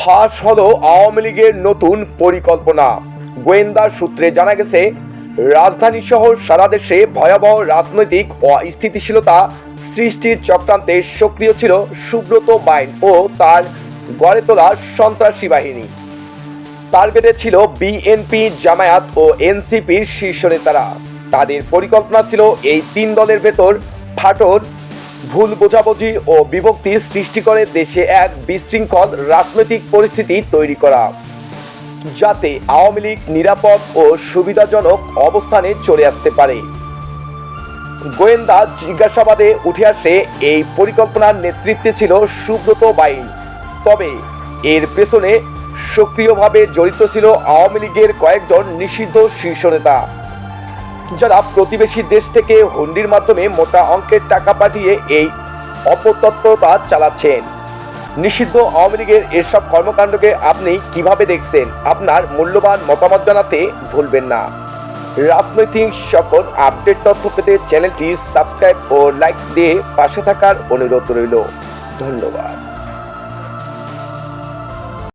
ফাঁস হল আওয়ামী লীগের নতুন পরিকল্পনা। গোয়েন্দা সূত্রে জানা গেছে, রাজধানী সহ সারা দেশে ভয়াবহ রাজনৈতিক অস্থিতিশীলতা সৃষ্টির চক্রান্তে সক্রিয় ছিল সুব্রত বাইন ও তার গড়ে তোলা সন্ত্রাসী বাহিনী। টার্গেটে ছিল বিএনপি জামায়াত ও এনসিপির শীর্ষ নেতারা। তাদের পরিকল্পনা ছিল এই তিন দলের ভেতর ফাটল ভুল বোঝাবুঝি ও বিভক্তি সৃষ্টি করে দেশে এক বিশৃঙ্খল রাজনৈতিক পরিস্থিতি তৈরি করা। যাতে আওয়ামী লীগ নিরাপদ ও সুবিধাজনক অবস্থানে চলে আসতে পারে। গোয়েন্দা জিজ্ঞাসাবাদে উঠে আসে, এই পরিকল্পনার নেতৃত্বে ছিল সুব্রত বাইন। তবে এর পেছনে সক্রিয়ভাবে জড়িত ছিল আওয়ামী লীগের কয়েকজন নিষিদ্ধ শীর্ষ নেতা। যারা প্রতিবেশী দেশ থেকে হুন্ডির মাধ্যমে মোটা অঙ্কের টাকা পাঠিয়ে এই অপতৎপরতা চালাচ্ছেন। নিষিদ্ধ আওয়ামী লীগের এসব কর্মকাণ্ডকে আপনি কীভাবে দেখছেন? আপনার মূল্যবান মতামত জানাতে ভুলবেন না। রাজনৈতিক সকল আপডেট তথ্য পেতে চ্যানেলটি সাবস্ক্রাইব ও লাইক দিয়ে পাশে থাকার অনুরোধ রইল। ধন্যবাদ।